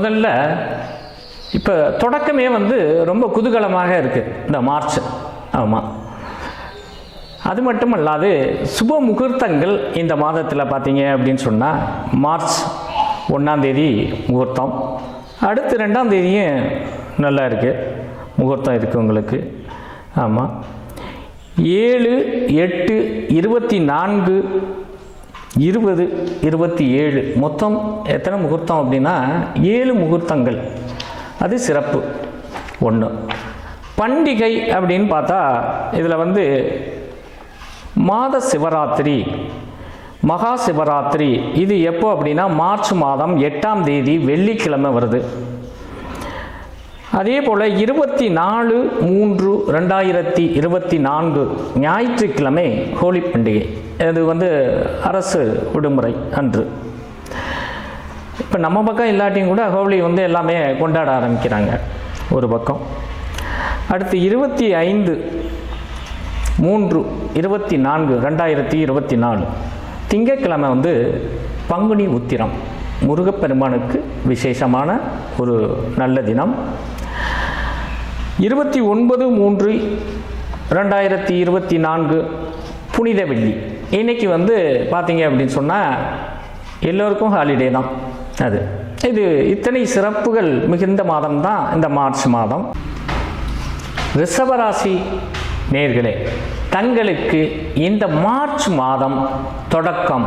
முதல்ல இப்போ தொடக்கமே வந்து ரொம்ப குதூகலமாக இருக்குது இந்த மார்ச். ஆமாம் அது மட்டும் அல்லாது சுப முகூர்த்தங்கள் இந்த மாதத்தில் பார்த்தீங்க அப்படின்னு சொன்னால் மார்ச் ஒன்றாம் தேதி முகூர்த்தம். அடுத்து ரெண்டாம் தேதியும் நல்லா இருக்குது முகூர்த்தம் இருக்குது உங்களுக்கு. ஆமாம் ஏழு எட்டு இருபத்தி நான்கு இருபது இருபத்தி ஏழு. மொத்தம் எத்தனை முகூர்த்தம் அப்படின்னா ஏழு முகூர்த்தங்கள். அது சிறப்பு. ஒன்று பண்டிகை அப்படின்னு பார்த்தா இதில் வந்து மாத சிவராத்திரி மகா சிவராத்திரி. இது எப்போ அப்படின்னா மார்ச் மாதம் எட்டாம் தேதி வெள்ளிக்கிழமை வருது. அதே போல் இருபத்தி நாலு மூன்று ரெண்டாயிரத்தி இருபத்தி நான்கு ஞாயிற்றுக்கிழமை ஹோலி பண்டிகை. இது வந்து அரசு விடுமுறை அன்று. இப்போ நம்ம பக்கம் இல்லாட்டியும் கூட ஹோலி வந்து எல்லாமே கொண்டாட ஆரம்பிக்கிறாங்க ஒரு பக்கம். அடுத்து இருபத்தி ஐந்து மூன்று இருபத்தி நான்கு ரெண்டாயிரத்தி இருபத்தி நாலு திங்கட்கிழமை வந்து பங்குனி உத்திரம். முருகப்பெருமானுக்கு விசேஷமான ஒரு நல்ல தினம். இருபத்தி ஒன்பது மூன்று ரெண்டாயிரத்தி இருபத்தி நான்கு புனித வெள்ளி. இன்னைக்கு வந்து பார்த்தீங்க அப்படின்னு சொன்னால் எல்லோருக்கும் ஹாலிடே தான். அது. இது இத்தனை சிறப்புகள் மிகுந்த மாதம் தான் இந்த மார்ச் மாதம். ரிஷபராசி நேர்களே தங்களுக்கு இந்த மார்ச் மாதம் தொடக்கம்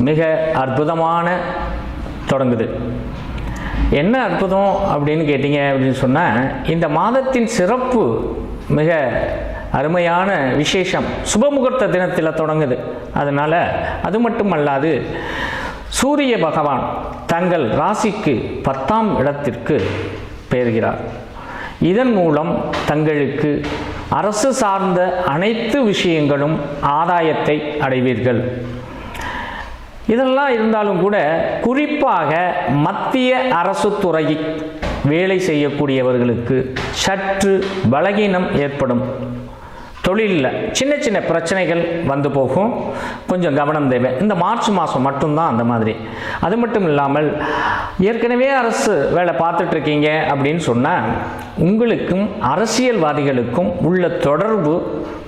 மிக அற்புதமான தொடங்குது. என்ன அற்புதம் அப்படின்னு கேட்டிங்க அப்படின்னு சொன்னால் இந்த மாதத்தின் சிறப்பு மிக அருமையான விசேஷம். சுபமுகூர்த்த தினத்தில் தொடங்குது. அதனால் அது மட்டும் அல்லாது சூரிய பகவான் தங்கள் ராசிக்கு பத்தாம் இடத்திற்கு பெறுகிறார் இதன் மூலம் தங்களுக்கு அரசு சார்ந்த அனைத்து விஷயங்களும் ஆதாயத்தை அடைவீர்கள். இதெல்லாம் இருந்தாலும் கூட குறிப்பாக மத்திய அரசு துறை வேலை செய்யக்கூடியவர்களுக்கு சற்று பலகீனம் ஏற்படும். தொழிலில் சின்ன சின்ன பிரச்சனைகள் வந்து போகும். கொஞ்சம் கவனம் தேவை. இந்த மார்ச் மாதம் மட்டும்தான் அந்த மாதிரி. அது மட்டும் இல்லாமல் ஏற்கனவே அரசு வேலை பார்த்துட்ருக்கீங்க அப்படின்னு சொன்னால் உங்களுக்கும் அரசியல்வாதிகளுக்கும் உள்ள தொடர்பு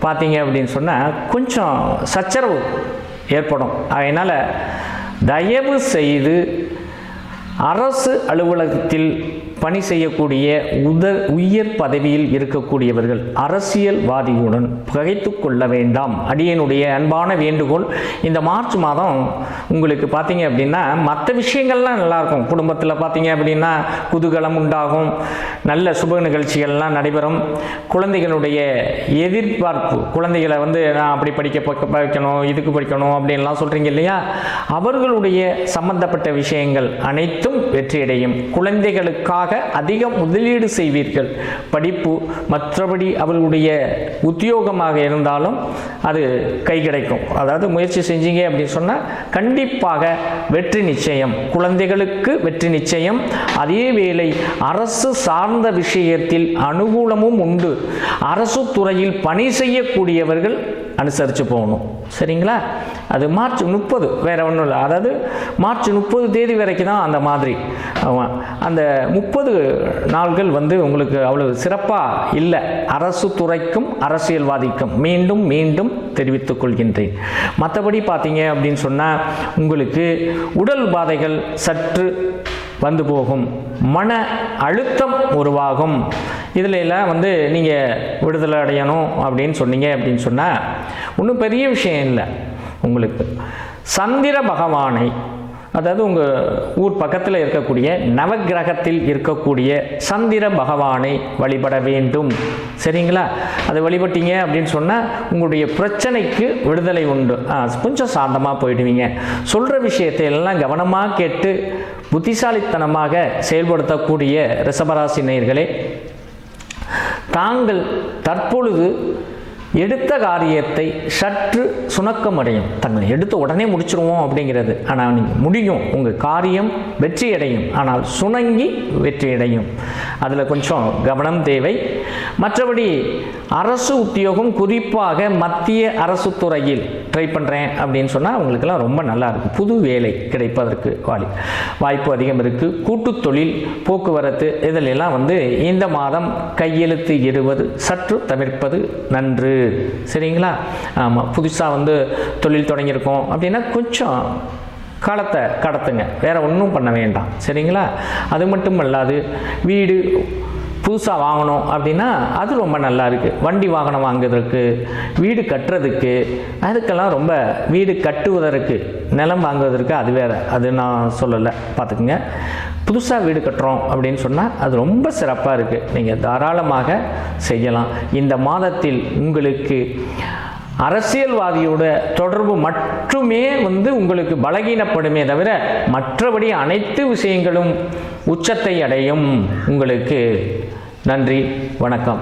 பார்த்தீங்க அப்படின்னு சொன்னால் கொஞ்சம் சச்சரவு. ஏற்படும். அதனால் தயவு செய்து அரசு அலுவலகத்தில் பணி செய்யக்கூடிய உத உயர் பதவியில் இருக்கக்கூடியவர்கள் அரசியல்வாதியுடன் பகைத்து கொள்ள வேண்டாம். அடியனுடைய அன்பான வேண்டுகோள் இந்த மார்ச் மாதம் உங்களுக்கு பார்த்தீங்க அப்படின்னா மற்ற விஷயங்கள்லாம் நல்லாயிருக்கும். குடும்பத்தில் பார்த்தீங்க அப்படின்னா குதூகலம் உண்டாகும் நல்ல சுப நிகழ்ச்சிகள்லாம் நடைபெறும். குழந்தைகளுடைய எதிர்பார்ப்பு குழந்தைகளை வந்து நான் அப்படி படிக்க பக்க- வைக்கணும் இதுக்கு படிக்கணும் அப்படின்லாம் சொல்கிறீங்க இல்லையா? அவர்களுடைய சம்பந்தப்பட்ட விஷயங்கள் அனைத்தும் வெற்றியடையும். குழந்தைகளுக்காக அதிகம் முதலீடு செய்வீர்கள். படிப்பு மற்றபடி அவர்களுடைய உத்தியோகமாக இருந்தாலும் அது கை கிடைக்கும். அதாவது முயற்சி செஞ்சீங்க அப்படின்னு சொன்னால் கண்டிப்பாக வெற்றி நிச்சயம். குழந்தைகளுக்கு வெற்றி நிச்சயம். அதே வேளை அரசு சார்ந்த விஷயத்தில் அனுகூலமும் உண்டு. அரசு துறையில் பணி செய்யக்கூடியவர்கள் அனுசரித்து போகணும். சரிங்களா? அது மார்ச் முப்பது வேறு ஒன்றும் இல்லை. அதாவது மார்ச் முப்பது தேதி வரைக்கும் தான் அந்த மாதிரி. அந்த முப்பது நாள்கள் வந்து உங்களுக்கு அவ்வளவு சிறப்பாக இல்லை. அரசு துறைக்கும் அரசியல்வாதிக்கும் மீண்டும் மீண்டும் தெரிவித்துக் கொள்கின்றேன். மற்றபடி பார்த்தீங்க அப்படின்னு சொன்னால் உங்களுக்கு உடல் பாதைகள் சற்று வந்து போகும். மன அழுத்தம் உருவாகும். இதில் எல்லாம் வந்து நீங்கள் விடுதலை அடையணும் அப்படின்னு சொன்னீங்க அப்படின்னு சொன்னால் ஒன்றும் பெரிய விஷயம் இல்லை. உங்களுக்கு. சந்திர பகவானை அதாவது உங்கள் ஊர் பக்கத்தில் இருக்கக்கூடிய நவக்கிரகத்தில் இருக்கக்கூடிய சந்திர பகவானை வழிபட வேண்டும். சரிங்களா? அதை வழிபட்டீங்க அப்படின்னு சொன்னால் உங்களுடைய பிரச்சனைக்கு விடுதலை உண்டு. ஆ, கொஞ்சம் சாந்தமாக போயிடுவீங்க. சொல்கிற விஷயத்தை எல்லாம் கவனமாக கேட்டு புத்திசாலித்தனமாக செயல்படுத்தக்கூடிய ரிஷபராசி நேர்களே தாங்கள் தற்பொழுது எடுத்த காரியத்தை சற்று சுணக்கமடையும். தங்களை எடுத்து உடனே முடிச்சிருவோம் அப்படிங்கிறது. ஆனால் நீங்கள் முடியும். உங்கள் காரியம் வெற்றி அடையும் ஆனால் சுணங்கி வெற்றி அடையும் அதில் கொஞ்சம் கவனம் தேவை. மற்றபடி அரசு உத்தியோகம் குறிப்பாக மத்திய அரசு துறையில் ட்ரை பண்ணுறேன் அப்படின்னு சொன்னால் அவங்களுக்கெல்லாம் ரொம்ப நல்லா இருக்கும். புது வேலை கிடைப்பதற்கு வாலி வாய்ப்பு அதிகம் இருக்குது கூட்டு தொழில் போக்குவரத்து இதிலெல்லாம் வந்து இந்த மாதம் கையெழுத்து இடுவது சற்று தவிர்ப்பது நன்று. சரிங்களா? ஆமாம் புதுசாக வந்து தொழில் தொடங்கியிருக்கோம். அப்படின்னா கொஞ்சம் காலத்தை கடத்துங்க. வேறு ஒன்றும் பண்ண வேண்டாம். சரிங்களா? அது மட்டும் அல்லாது வீடு புதுசாக வாங்கணும் அப்படின்னா அது ரொம்ப நல்லா இருக்குது வண்டி வாகனம் வாங்குறதுக்கு வீடு கட்டுறதுக்கு அதுக்கெல்லாம் ரொம்ப வீடு கட்டுவதற்கு நிலம் வாங்குவதற்கு அது வேறு. அது நான் சொல்லலை. பார்த்துக்குங்க. புதுசாக வீடு கட்டுறோம் அப்படின்னு சொன்னால் அது ரொம்ப சிறப்பாக இருக்குது நீங்கள் தாராளமாக செய்யலாம். இந்த மாதத்தில் உங்களுக்கு அரசியல்வாதியோட தொடர்பு மட்டுமே வந்து உங்களுக்கு பலகீனப்படுமே தவிர மற்றபடி அனைத்து விஷயங்களும் உச்சத்தை அடையும். உங்களுக்கு நன்றி வணக்கம்.